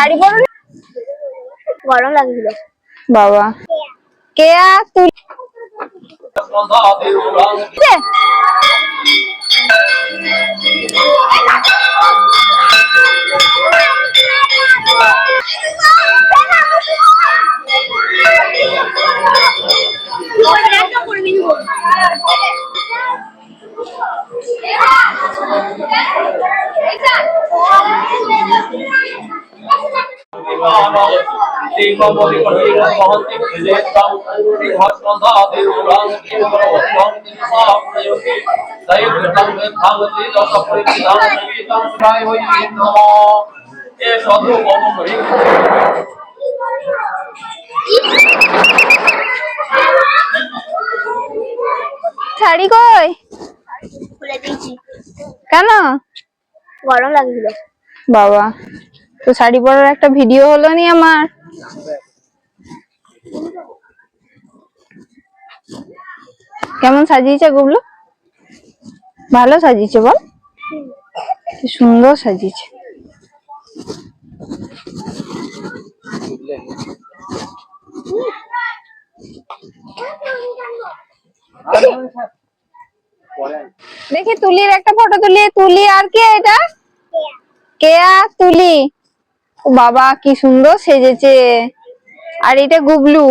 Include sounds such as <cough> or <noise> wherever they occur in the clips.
শাড়ি পরো গরম লাগছিল। বাবা। কেয়া তুই শাড়ি কই? খুলে দিয়েছি। কেন? গরম লাগছিল। বাবা তো শাড়ি পরার একটা ভিডিও হলো নি আমার। কেমন সাজিয়েছে গুবলু? ভালো সাজিয়েছে বল। কি সুন্দর সাজিয়েছে। দেখি তুলির একটা ফটো তুলি। তুলি আর কে এটা? কেয়া তুলি। ও বাবা কি সুন্দর সেজেছে। আর এটা গুবলু।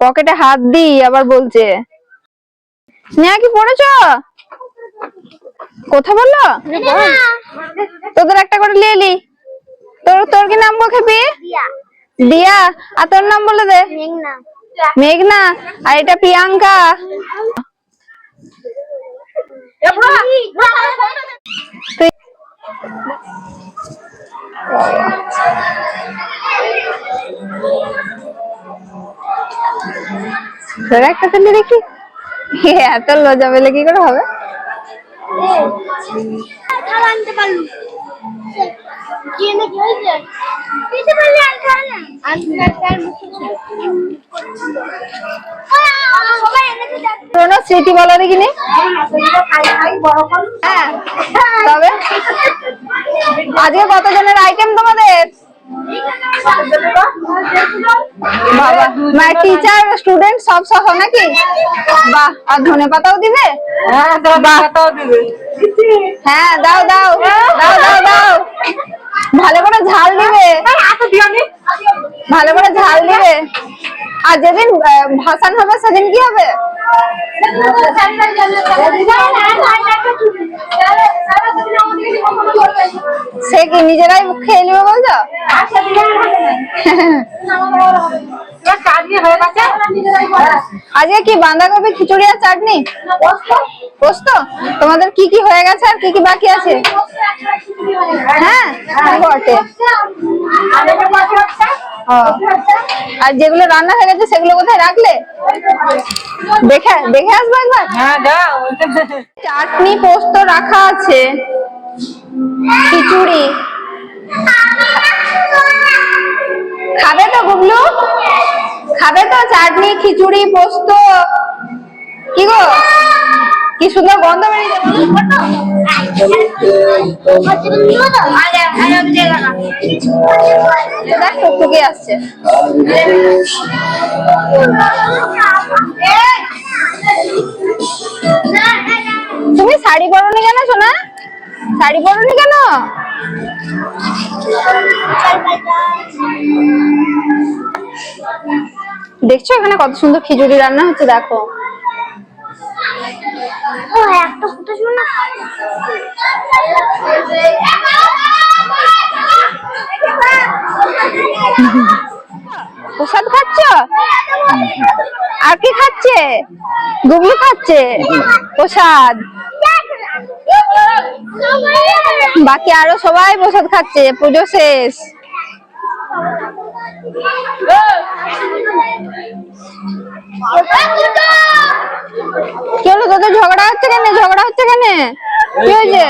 পকেটে হাত দি আবার বলছে। স্নেহা কি পড়েছ? কথা বলল? তোদের একটা করে নিয়ে এলি তোর তোর কি নাম খেপি? দিয়া। আর তোর নাম বলে দে। মেঘনা। মেঘনা। আর এটা প্রিয়াঙ্কা। তুই তোর একটা তুলি দেখি? এত লজা পেলে কি করে হবে? আনতে পারলু আর খাওয়া না। আনতে তার মুখে ছিল। পুরোনো স্মৃতি বলো দেখিনি? হ্যাঁ। তবে? আজকে কতজনের আইটেম তোমাদের? বাবা মানে টিচার স্টুডেন্ট সব সহ নাকি? বাহ আর ধনে পাতাও দিবে। হ্যাঁ দাও দাও। দাও দাও দাও। ভালো করে ঝাল দিবে। ভালো করে ঝাল দিবে। আর যেদিন ভাসান হবে সেদিন কি হবে? সে কি নিজেরাই খেয়ে নেবে বলছো? <laughs> আজকে কি বাঁধাকপি খিচুড়ি আর চাটনি? পোস্ত। তোমাদের কি কি হয়ে গেছে আর কি কি বাকি আছে? হ্যাঁ বটে। ও, আর যেগুলো রান্না হয়ে গেছে সেগুলো কোথায় রাখলে? দেখে দেখে আসব একবার? চাটনি পোস্ত রাখা আছে। খিচুড়ি। খাবে তো গুবলু খাবে তো, চাটনি, খিচুড়ি, পোস্ত। কি গো? কি সুন্দর গন্ধ বেরিয়েছে আসছে। তুমি শাড়ি পরনি কেন, সোনা? শাড়ি পরনি কেন? দেখছ এখানে কত সুন্দর খিচুড়ি রান্না হচ্ছে দেখো। প্রসাদ খাচ্ছ? আর কি খাচ্ছে? গুগলু খাচ্ছে? প্রসাদ। বাকি আরও সবাই প্রসাদ খাচ্ছে পুজো শেষ। হলো? তোদের ঝগড়া হচ্ছে কেন? ঝগড়া হচ্ছে কেন? কি হয়েছে?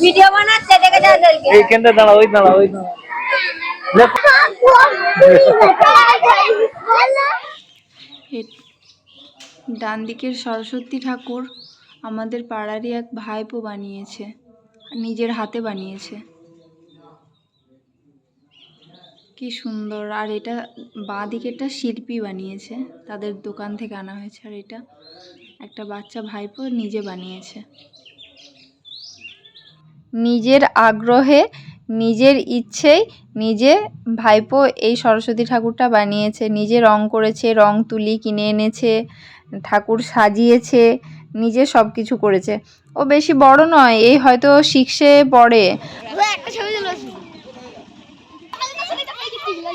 ভিডিও বানাচ্ছে দেখে যা এইখানটা দাঁড়া ওই দাঁড়া ওই দাঁড়া ডান দিকের সরস্বতী ঠাকুর আমাদের পাড়ারই এক ভাইপো বানিয়েছে নিজের হাতে বানিয়েছে। কি সুন্দর। আর এটা বাঁ দিকেরটা শিল্পী বানিয়েছে। তাদের দোকান থেকে আনা হয়েছে। আর এটা একটা বাচ্চা ভাইপো নিজে বানিয়েছে। নিজের আগ্রহে, নিজের ইচ্ছেই নিজে ভাইপো এই সরস্বতী ঠাকুরটা বানিয়েছে। নিজে রং করেছে, রং তুলি কিনে এনেছে, ঠাকুর সাজিয়েছে, নিজে সব কিছু করেছে। ও বেশি বড় নয়, এই হয়তো সিক্সে পড়ে একটা ছবি